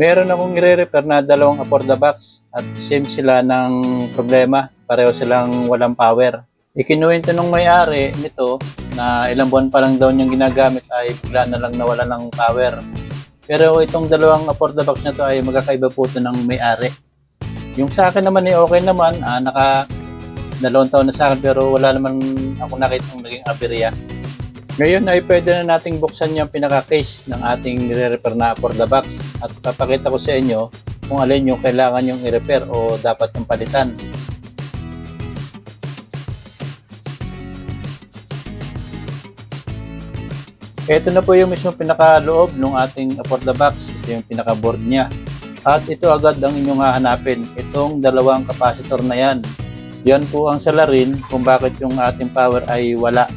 Meron akong i-repair na dalawang Aporda box at same sila ng problema. Pareho silang walang power. Ikinuwento nung may-ari nito na ilang buwan pa lang daw niyang ginagamit ay bigla na lang nawala ng power. Pero itong dalawang Aporda box na to ay magkakaiba po ito ng may-ari. Yung sa akin naman ay okay naman, ah, naka dalawang taon na sa akin pero wala naman ako nakita naging aberya. Ngayon ay pwede na nating buksan yung pinaka-case ng ating nire-repair na Aporda box at papakita ko sa inyo kung alin yung kailangan yung i-repair o dapat yung palitan. Ito na po yung mismo pinaka-loob ng ating Aporda box. Ito yung pinaka-board niya. At ito agad ang inyong hahanapin. Itong dalawang capacitor na yan. Yan po ang salarin kung bakit yung ating power ay wala.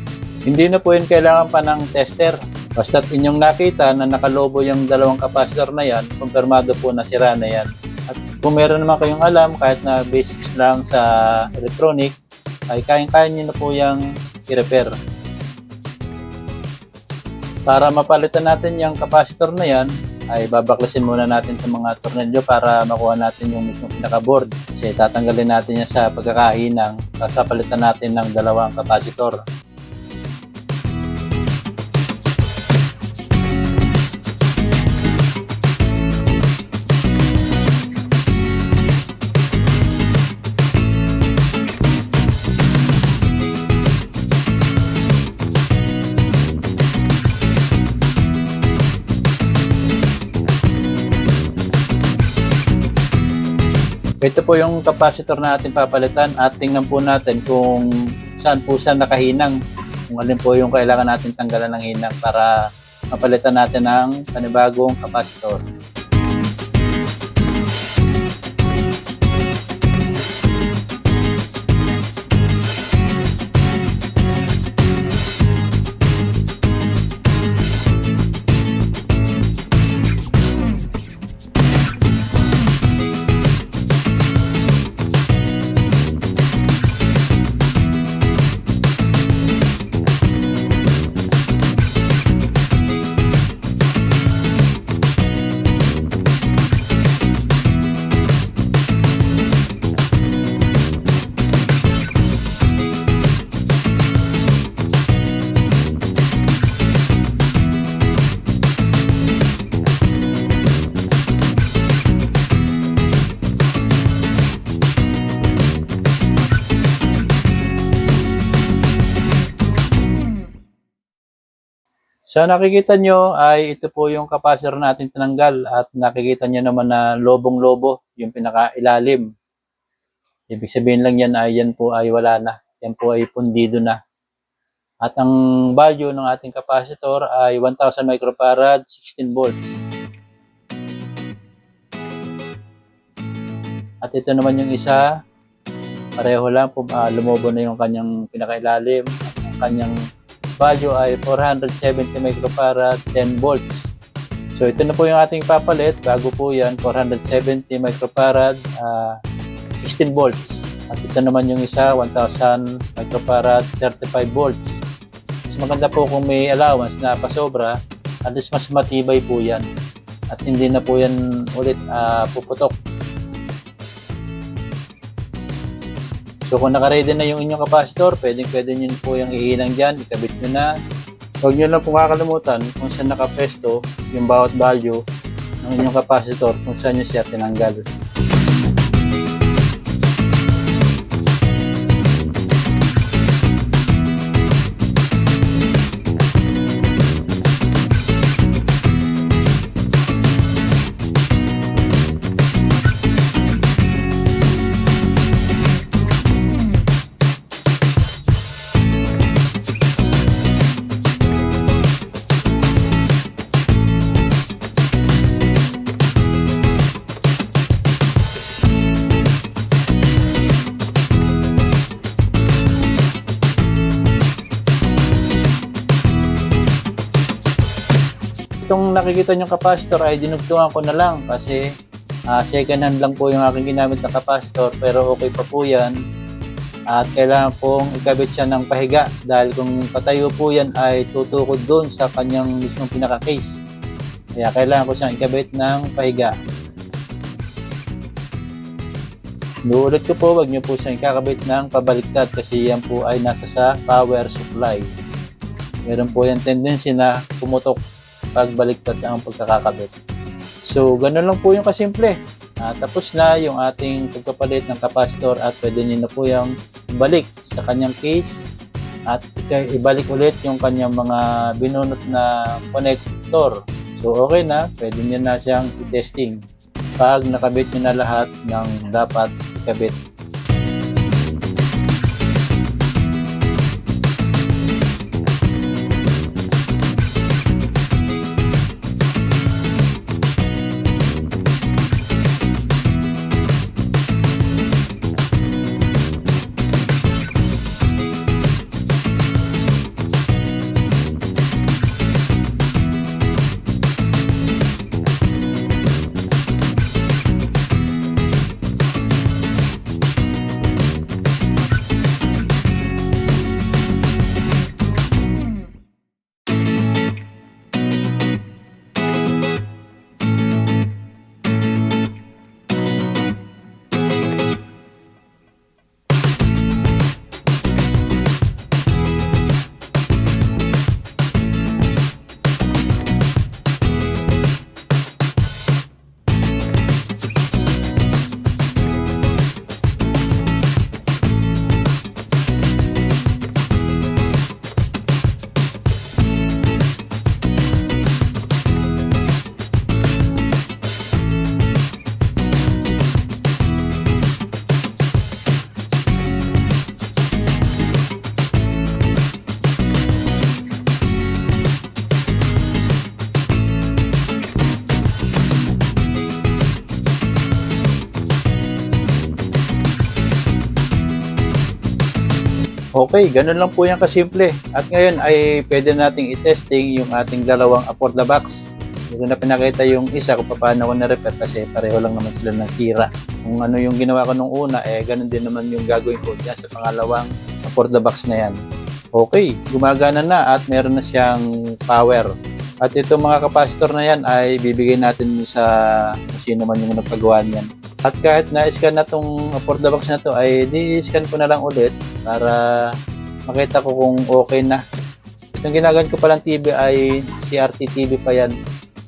Hindi na po yun kailangan pa ng tester. Basta't inyong nakita na nakalobo yung dalawang capacitor na yan, kumpirmado po na sira na yan. At kung meron naman kayong alam, kahit na basics lang sa electronic, ay kayang-kaya nyo na po yung i-repair. Para mapalitan natin yung capacitor na yan, ay babaklasin muna natin sa mga tornilyo para makuha natin yung mismo pinaka-board. Kasi tatanggalin natin yan sa pagkakahinang, tapos papalitan natin ng dalawang capacitor. Ito po yung capacitor na ating papalitan at tingnan po natin kung saan po siya nakahinang. Kung alin po yung kailangan natin tanggalan ng hinang para mapalitan natin ng panibagong capacitor. Sa nakikita nyo ay ito po yung capacitor natin tinanggal at nakikita nyo naman na lobong-lobo yung pinakailalim. Ibig sabihin lang yan ay yan po ay wala na. Yan po ay pundido na. At ang value ng ating capacitor ay 1000 microfarad, 16 volts. At ito naman yung isa, pareho lang po, ah, lumobo na yung kanyang pinakailalim. Ang kanyang value ay 470 microfarad, 10 volts. So ito na po yung ating papalit. Bago po yan, 470 microfarad, ah, 16 volts. At ito naman yung isa, 1000 microfarad, 35 volts. Mas maganda po kung may allowance na pasobra, at least mas matibay po yan. At hindi na po yan ulit ah, puputok. So kung naka-ready na yung inyong capacitor, pwedeng pwede nyo po yung ihinang dyan, ikabit nyo na. Huwag nyo lang pong kakalimutan kung saan nakapesto yung bawat value ng inyong capacitor kung saan nyo siya tinanggal. itong nakikita nyo kapastor ay dinugtungan ko na lang kasi uh, second hand lang po yung aking ginamit na kapastor pero okay pa po yan at kailangan pong ikabit siya ng pahiga dahil kung patayo po yan ay tutukod doon sa kanyang mismong pinaka-case. Kaya kailangan ko siyang ikabit ng pahiga. Nuulit ko po, wag niyo po siyang ikakabit ng pabaliktad kasi yan po ay nasa sa power supply. Meron po yung tendency na pumutok pag baliktad ang pagkakakabit. So, ganun lang po yung kasimple. Ah, tapos na yung ating pagpapalit ng capacitor at pwede nyo na po yung balik sa kanyang case at ibalik ulit yung kanyang mga binunot na connector. So, okay na. Pwede nyo na siyang i-testing pag nakabit nyo na lahat ng dapat ikabit. Okay, ganun lang po yan kasimple. At ngayon ay pwede nating i-testing yung ating dalawang Apor the Box. Hindi na pinakita yung isa kung paano ko na-repair kasi pareho lang naman sila ng sira. Kung ano yung ginawa ko nung una, eh ganun din naman yung gagawin ko dyan sa pangalawang Apor the Box na yan. Okay, gumagana na at meron na siyang power. At itong mga kapasitor na yan ay bibigay natin sa sino man yung nagpagawa niyan. At kahit na-scan na itong Apor the Box na to ay di-scan ko na lang ulit para makita ko kung okay na. Itong ginagamit ko palang TV ay CRT TV pa yan.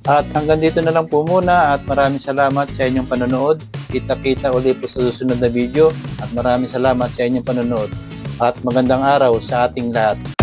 At hanggang dito na lang po muna at maraming salamat sa inyong panonood. Kita-kita ulit po sa susunod na video at maraming salamat sa inyong panonood. At magandang araw sa ating lahat.